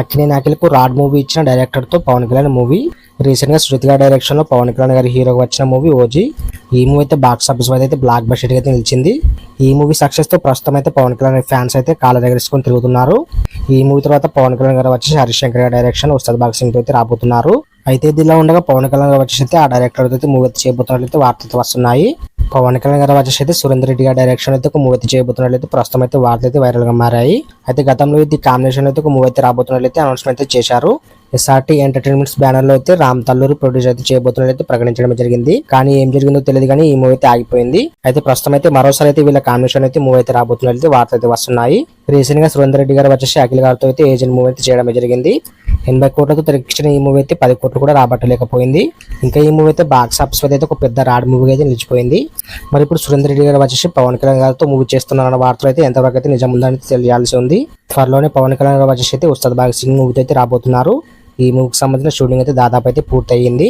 Akkineni నాకిలకు rod movie ఇచ్చిన డైరెక్టర్తో Pawan Kalyan movie. రీసెంట్గా శృతి గారి డైరెక్షన్లో పవన్ కళ్యాణ్ గారి హీరోగా వచ్చిన మూవీ ఓజీ ఈ మూవీ అయితే బాక్స్ ఆఫీస్ వద్ద అయితే బ్లాక్ బస్టర్ అయితే నిలిచింది. ఈ మూవీ సక్సెస్తో ప్రస్తుతం అయితే పవన్ కళ్యాణ్ ఫ్యాన్స్ అయితే కాళ్ళ దగ్గరేసుకొని తిరుగుతున్నారు. ఈ మూవీ తర్వాత పవన్ కళ్యాణ్ గారు వచ్చేసి హరిశంకర్ గారి డైరెక్షన్ ఉస్తాద్ బాక్సింగ్తో అయితే రాబోతున్నారు. అయితే ఇదిలా ఉండగా పవన్ కళ్యాణ్ గారు వచ్చేసి అయితే ఆ డైరెక్టర్ అయితే మూవీ అయితే చేయబోతున్నట్లయితే వార్తలు వస్తున్నాయి. పవన్ కళ్యాణ్ గారు వచ్చేసి అయితే సురేందర్ రెడ్డి గారి డైరెక్షన్ అయితే ఒక మూవీ అయితే చేయబోతున్నట్లయితే ప్రస్తుతం అయితే వార్తలు అయితే వైరల్గా మారాయి. అయితే గతంలో ఇది కాంబినేషన్ అయితే ఒక మూవీ అయితే రాబోతున్నట్లయితే అనౌన్స్మెంట్ అయితే చేశారు. ఎస్ఆర్టీ ఎంటర్టైన్మెంట్స్ బ్యానర్లో అయితే రామ్ తల్లూరి ప్రొడ్యూస్ అయితే చేయబోతున్నట్లయితే ప్రకటించడం జరిగింది. కానీ ఏం జరిగిందో తెలియదు కానీ ఈ మూవీ అయితే ఆగిపోయింది. అయితే ప్రస్తుతం అయితే మరోసారి అయితే వీళ్ళ కాంబినేషన్ అయితే మూవీ అయితే రాబోతున్నట్లయితే వార్తలు అయితే వస్తున్నాయి. రీసెంట్గా సురేందర్ రెడ్డి గారు వచ్చేసి అఖిల్ గారితో అయితే ఏజెంట్ మూవీ అయితే చేయడం జరిగింది. ఎనభై కోట్లతో తెరకెక్కించిన ఈ మూవీ అయితే పది కోట్లు కూడా రాబట్టలేకపోయింది. ఇంకా ఈ మూవీ అయితే బాక్స్ ఆఫీస్ వద్ద అయితే ఒక పెద్ద రాడ్ మూవీ అయితే నిలిచిపోయింది. మరి ఇప్పుడు సురేందర్ రెడ్డి గారు వచ్చేసి పవన్ కళ్యాణ్ గారితో మూవీ చేస్తున్నారన్న వార్తలు అయితే ఎంతవరకు అయితే నిజం ఉందని తెలియాల్సి ఉంది. త్వరలోనే పవన్ కళ్యాణ్ గారు వచ్చేసి అయితే ఉస్తాద్ భగత్ సింగ్ మూవీతో అయితే రాబోతున్నారు. ఈ మూవీకి సంబంధించిన షూటింగ్ అయితే దాదాపు అయితే పూర్తయింది.